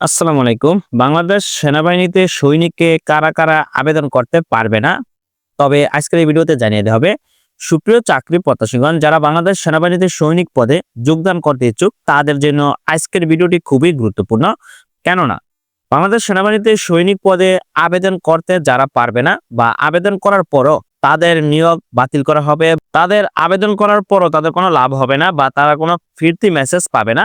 আসসালামু আলাইকুম। বাংলাদেশ সেনাবাহিনীতে সৈনিককে কারা কারা আবেদন করতে পারবে না? তবে আজকের এই ভিডিওতে জানিয়ে দেওয়া হবে, সুপ্রিয় চাকরি প্রত্যাশীগণ, যারা বাংলাদেশ সেনাবাহিনীতে সৈনিক পদে যোগদান করতে ইচ্ছুক, তাদের জন্য আজকের ভিডিওটি খুবই গুরুত্বপূর্ণ। কেননা, বাংলাদেশ সেনাবাহিনীতে সৈনিক পদে আবেদন করতে যারা পারবে না বা আবেদন করার পরও তাদের নিয়োগ বাতিল করা হবে, তাদের আবেদন করার পরও তাদের কোনো লাভ হবে না বা তারা কোনো ফিরতি মেসেজ পাবে না।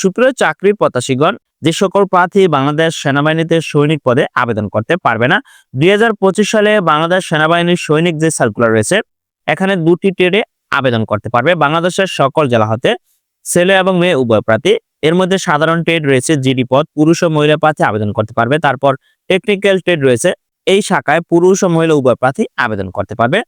সুপ্রিয় চাকরি প্রত্যাশীগণ, যে সকল প্রার্থী বাংলাদেশ সেনাবাহিনীতে সৈনিক পদে আবেদন করতে পারবে না, দুই হাজার পঁচিশ সালে বাংলাদেশ সেনাবাহিনীর সৈনিক যে সার্কুলার রয়েছে, এখানে দুটি ট্রেডে আবেদন করতে পারবে বাংলাদেশের সকল জেলা হতে, ছেলে এবং মেয়ে উভয় প্রার্থী। এর মধ্যে সাধারণ ট্রেড রয়েছে জিডি পদ, পুরুষ ও মহিলা প্রার্থী আবেদন করতে পারবে, তারপর টেকনিক্যাল ট্রেড রয়েছে, এই শাখায় পুরুষ ও মহিলা উভয় প্রার্থী আবেদন করতে পারবে।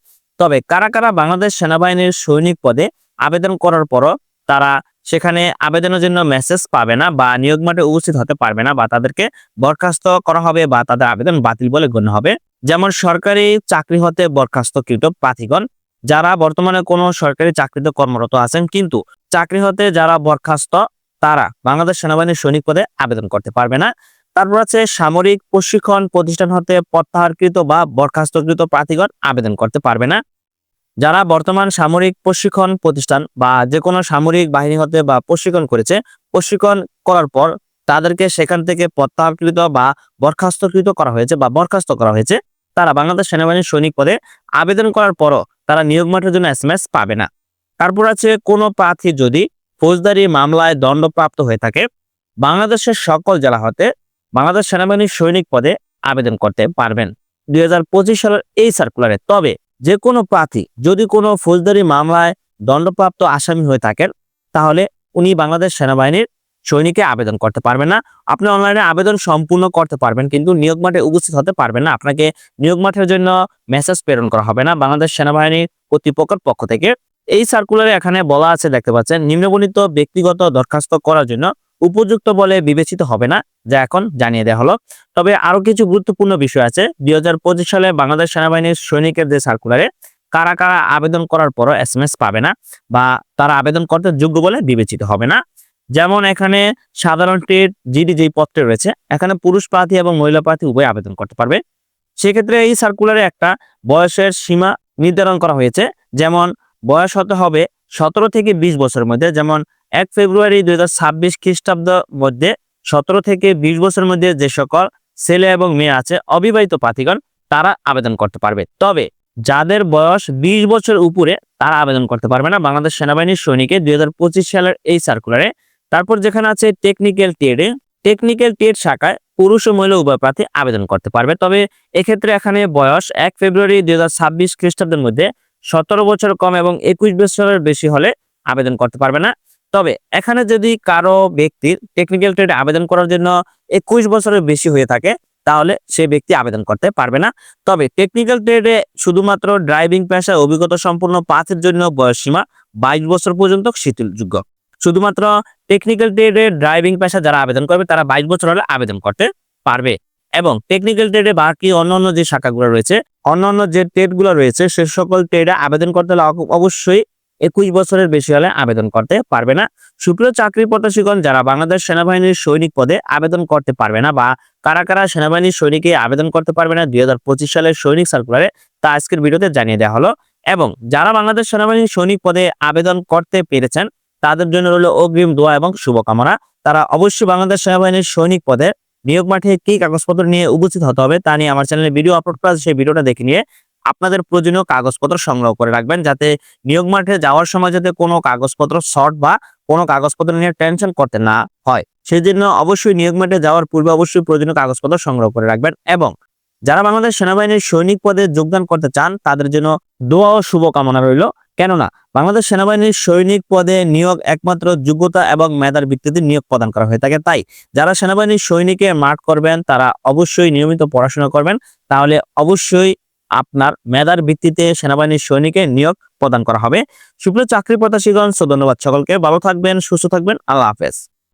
তবে কারা কারা বাংলাদেশ সেনাবাহিনীর সৈনিক পদে আবেদন করার পরও তারা সেখানে আবেদনের জন্য মেসেজ পাবে না বা নিয়োগ মাঠে উপস্থিত হতে পারবে না বা তাদেরকে বরখাস্ত করা হবে বা তাদের আবেদন বাতিল বলে গণ্য হবে। যেমন সরকারি চাকরি হতে বরখাস্তকৃত প্রার্থীগণ, যারা বর্তমানে কোনো সরকারি চাকরিতে কর্মরত আছেন কিন্তু চাকরি হতে যারা বরখাস্ত, তারা বাংলাদেশ সেনাবাহিনীর সৈনিক পদে আবেদন করতে পারবে না। তারপর আছে সামরিক প্রশিক্ষণ প্রতিষ্ঠান হতে প্রত্যাহারকৃত বা বরখাস্তকৃত প্রার্থীগণ আবেদন করতে পারবে না। যারা বর্তমান সামরিক প্রশিক্ষণ প্রতিষ্ঠান বা যে কোনো সামরিক বাহিনী হতে বা প্রশিক্ষণ করেছে, প্রশিক্ষণ করার পর তাদেরকে সেখান থেকে প্রত্যাহারকৃত বা বরখাস্তকৃত করা হয়েছে বা বরখাস্ত করা হয়েছে। তারা বাংলাদেশ সেনাবাহিনীর সৈনিক পদে আবেদন করার পরও তারা নিয়োগ মাঠের জন্য এস পাবে না। তারপর আছে, কোনো প্রার্থী যদি ফৌজদারি মামলায় দণ্ডপ্রাপ্ত হয়ে থাকে, বাংলাদেশের সকল জেলা হতে বাংলাদেশ সেনাবাহিনীর সৈনিক পদে আবেদন করতে পারবেন। দুই হাজার পঁচিশ সালের এই সার্কুলারে তবে যে কোনো প্রার্থী যদি কোনো ফৌজদারি মামলায় দণ্ডপ্রাপ্ত আসামি হয়ে থাকেন, তাহলে উনি বাংলাদেশ সেনাবাহিনীর সৈনিকে আবেদন করতে পারবেন না। আপনি অনলাইনে আবেদন সম্পূর্ণ করতে পারবেন, কিন্তু নিয়োগ মাঠে উপস্থিত হতে পারবেন না। আপনাকে নিয়োগ মাঠের জন্য মেসেজ প্রেরণ করা হবে না বাংলাদেশ সেনাবাহিনীর কর্তৃপক্ষের পক্ষ থেকে। এই সার্কুলারে এখানে বলা আছে, দেখতে পাচ্ছেন নিম্নবর্ণিত ব্যক্তিগত দরখাস্ত করার জন্য উপযুক্ত বলে বিবেচিত হবে না, যা এখন জানিয়ে দেওয়া হলো। তবে আরও কিছু গুরুত্বপূর্ণ বিষয় আছে। দুই হাজার পঁচিশ সালে বাংলাদেশ সেনাবাহিনীর সৈনিকের যে সার্কুলারে কারা কারা আবেদন করার পরও এস এম এস পাবে না বা তারা আবেদন করতে যোগ্য বলে বিবেচিত হবে না। যেমন এখানে সাধারণ টেট জিডি যেই পত্রে রয়েছে, এখানে পুরুষ প্রার্থী এবং মহিলা প্রার্থী উভয় আবেদন করতে পারবে। সেক্ষেত্রে এই সার্কুলারে একটা বয়সের সীমা নির্ধারণ করা হয়েছে। যেমন বয়স হতে হবে সতেরো থেকে বিশ বছরের মধ্যে, যেমন এক ফেব্রুয়ারি দুই হাজার ছাব্বিশ খ্রিস্টাব্দ মধ্যে সতেরো থেকে বিশ বছরের মধ্যে যে সকল ছেলে এবং মেয়ে আছে, অবিবাহিত প্রার্থীগণ তারা আবেদন করতে পারবে। তবে যাদের বয়স বিশ বছর উপরে, তারা আবেদন করতে পারবে না। বাংলাদেশ সেনাবাহিনীর সৈনিকে দুই সালের এই সার্কুলারে তারপর যেখানে আছে টেকনিক্যাল টেডে টেকনিক্যাল টেড শাখায় পুরুষ ও মহিলা উভয় প্রার্থী আবেদন করতে পারবে। তবে এক্ষেত্রে এখানে বয়স এক ফেব্রুয়ারি দুই হাজার ছাব্বিশ খ্রিস্টাব্দের মধ্যে সতেরো বছর কম এবং একুশ বছরের বেশি হলে আবেদন করতে পারবে না। তবে এখানে যদি কারও ব্যক্তির টেকনিক্যাল ট্রেডে আবেদন করার জন্য একুশ বছরের বেশি হয়ে থাকে, তাহলে সে ব্যক্তি আবেদন করতে পারবে না। তবে টেকনিক্যাল ট্রেডে শুধুমাত্র ড্রাইভিং পেশায় অভিজ্ঞতা সম্পূর্ণ পাঁচের জন্য বয়স সীমা বাইশ বছর পর্যন্ত শিথিলযোগ্য। শুধুমাত্র টেকনিক্যাল ট্রেডে ড্রাইভিং পেশা যারা আবেদন করবে, তারা বাইশ বছর হলে আবেদন করতে পারবে। এবং টেকনিক্যাল ট্রেডে বাকি অন্যান্য যে শাখাগুলো রয়েছে, অন্যান্য যে ট্রেডগুলো রয়েছে, সে সকল ট্রেডে আবেদন করতে হলে অবশ্যই একুশ বছরের বেশি হলে আবেদন করতে পারবে না। সুপ্রিয় চাকরি প্রত্যাশীগণ, যারা বাংলাদেশ সেনাবাহিনীর সৈনিক পদে আবেদন করতে পারবে না বা কারা কারা সেনাবাহিনীর সৈনিকে আবেদন করতে পারবে না, দুই সালের সৈনিক সার্কুলারে তা আজকের ভিডিওতে জানিয়ে দেওয়া হলো। এবং যারা বাংলাদেশ সেনাবাহিনীর সৈনিক পদে আবেদন করতে পেরেছেন, তাদের জন্য রইল অগ্রিম দোয়া এবং শুভকামনা। তারা অবশ্যই বাংলাদেশ সেনাবাহিনীর সৈনিক পদে নিয়োগ মাঠে কি কাগজপত্র নিয়ে উপস্থিত হতে হবে তা নিয়ে আমার চ্যানেলে ভিডিও আপলোড করা সেই ভিডিওটা দেখে নিয়ে আপনাদের প্রয়োজনীয় কাগজপত্র সংগ্রহ করে রাখবেন যাতে নিয়োগ মাঠে যাওয়ার সময় যাতে কোনো কাগজপত্র শর্ট বা কোনো কাগজপত্র নিয়ে টেনশন করতে না হয়। সেই জন্য অবশ্যই নিয়োগ মাঠে যাওয়ার পূর্বে অবশ্যই প্রয়োজনীয় কাগজপত্র সংগ্রহ করে রাখবেন এবং যারা বাংলাদেশ সেনাবাহিনীর সৈনিক পদে যোগদান করতে চান, তাদের জন্য দোয়া ও শুভকামনা রইল। কেননা, বাংলাদেশ সেনাবাহিনীর সৈনিক পদে নিয়োগ একমাত্র যোগ্যতা এবং মেধার ভিত্তিতে নিয়োগ প্রদান করা হয়ে থাকে। তাই যারা সেনাবাহিনীর সৈনিকে মাঠ করবেন, তারা অবশ্যই নিয়মিত পড়াশোনা করবেন। তাহলে অবশ্যই আপনার মেধার ভিত্তিতে সেনাবাহিনীর সৈনিকে নিয়োগ প্রদান করা হবে। সুপ্রিয় চাকরি প্রত্যাশীগণ ধন্যবাদ সকলকে। ভালো থাকবেন, সুস্থ থাকবেন। আল্লাহ হাফেজ।